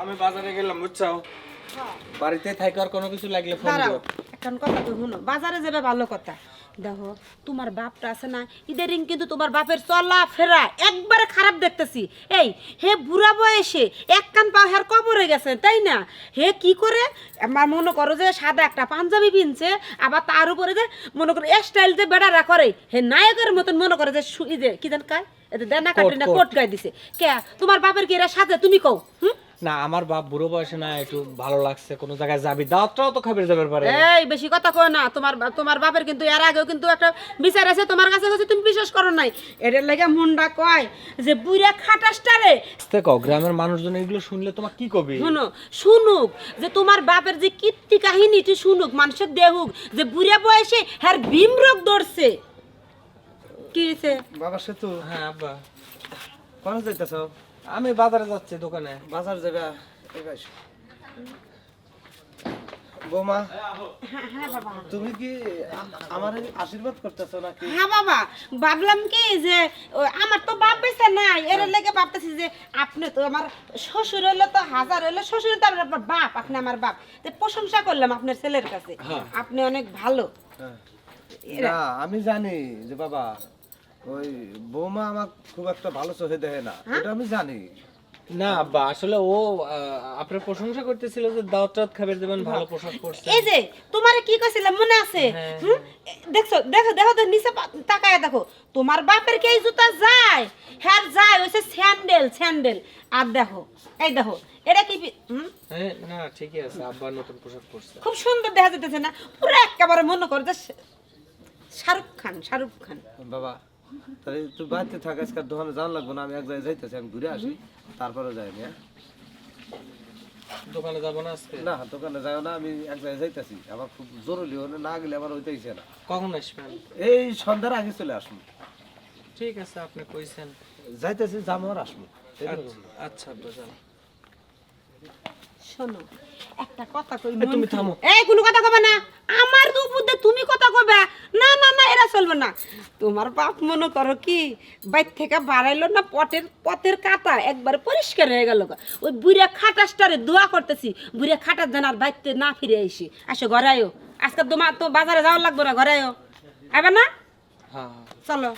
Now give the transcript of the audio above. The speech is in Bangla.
আমি বাজারে গেলাম বাড়িতে থাকার কোনো কিছু লাগলে ফোন দিও এখন কথা তো শুনো বাজারে যাবে ভালো কথা। দেখো তোমার বাপটা আছে না ইদারিং কিন্তু তোমার বাপের চলা ফেরা একবারে খারাপ দেখতেছি। এই হে বুড়া বয়সে এক কান পা হের কবরে গেছে তাই না? হে কি করে? আমার মনে করো যে সাদা একটা পাঞ্জাবি পিনছে আবার তার উপরে যে মনে করো স্টাইল যে বেড়ারা করে হে নায়কের মতন মনে করে যে কি জান কায়? এতে দেনা কাটি না কোট। গায়ে দিছে। কে? তোমার বাপের কি এরা সাথে তুমি কও হুম? না আমার বাপ বুড়ো বয়সে না একটু ভালো লাগছে কোনো জায়গায় যাবি। দাওয়াতটাও তো খাবার যাবে পারে। এই বেশি কথা কয় না তোমার তোমার বাপের কিন্তু এর আগেও কিন্তু একটা বিচার আছে তোমার কাছে কাছে তুমি বিশ্বাস করো নাই। এটার লাগে মুন্ডা কয় যে বুড়া খাটাসটারে দেখো গ্রামের মানুষজন এগুলো শুনলে তোমার কি কবি? শুনো শুনুক যে তোমার বাপের যে কীর্তি কাহিনী তুই শুনুক মানুষের দেহুক যে বুড়া বয়সে হ্যার ভীম রোগ ধরছে। কি হয়েছে বাবা সেতু। হ্যাঁ আব্বা। কোন যাইতেছ? আমি বাজারে যাচ্ছি দোকানে। বাজার যাবে এবার। বৌমা হ্যাঁ তুমি কি আমার আশীর্বাদ করতেছো নাকি? হ্যাঁ বাবা ভাবলাম কি যে আমার তো বাপ বেঁচে নাই। এর লেগে ভাবতেছি যে আপনি তো আমার শ্বশুর হলে তো হাজার হলে শ্বশুর তো আপনার বাপ আপনি আমার বাপ। তো প্রশংসা করলাম আপনার ছেলের কাছে। আপনি অনেক ভালো। হ্যাঁ। আমি জানি যে বাবা ওই বৌমা আমার খুব একটা ভালো চোখে দেখে না। এটা আমি জানি। না আব্বা আসলে ও আপনার প্রশংসা করতেছিল যে দাওয়াত টাওয়াত খাবার দেবেন ভালো পোশাক পরছে। এই যে তোমারে কি কইছিলাম মনে আছে? হুম? দেখছ দেখো দেখো তো নিচে তাকায় দেখো। তোমার বাপের কি এই জুতা যায়? হ্যাঁ যায় ওইসে স্যান্ডেল স্যান্ডেল। আর দেখো এই দেখো এটা কি? হ্যাঁ না ঠিকই আছে আব্বা নতুন পোশাক পরছে। খুব সুন্দর দেখা যেতেছে না? পুরো একেবারে মনে করো যে শাহরুখ খান শাহরুখ খান। বাবা তাহলে তুই বাড়িতে থাক আজকে দোকানে যাওয়ার লাগবে না আমি এক জায়গায় যাইতেছি আমি ঘুরে আসি তারপরে যাইনি হ্যাঁ? দোকানে যাব না আজকে? না দোকানে যাও না আমি এক জায়গায় যাইতেছি আমার খুব জরুরি হলে না গেলে আমার হইতেইছে না। কখন আসবেন? এই সন্ধ্যার আগে চলে আসুন ঠিক আছে আপনি কইছেন। যাইতেছি যাব আর আসব। আচ্ছা, আচ্ছা যান শোনো একটা কথা কই তুমি থামো। এই কোনো কথা কবে না। চলবে না। তোমার বাপ মনে করো কি বাইর থেকে বাড়াইলো না পটের পথের কাটা একবার পরিষ্কার হয়ে গেল ওই বুড়া খাটাসটারে দোয়া করতেছি বুড়িয়া খাটার জানার আর বাইরতে না ফিরে আসি আসো আয়ো। আজকে তোমার তো বাজারে যাওয়া লাগবে না ঘরে আয়ো। আবার না? হ্যাঁ। চলো।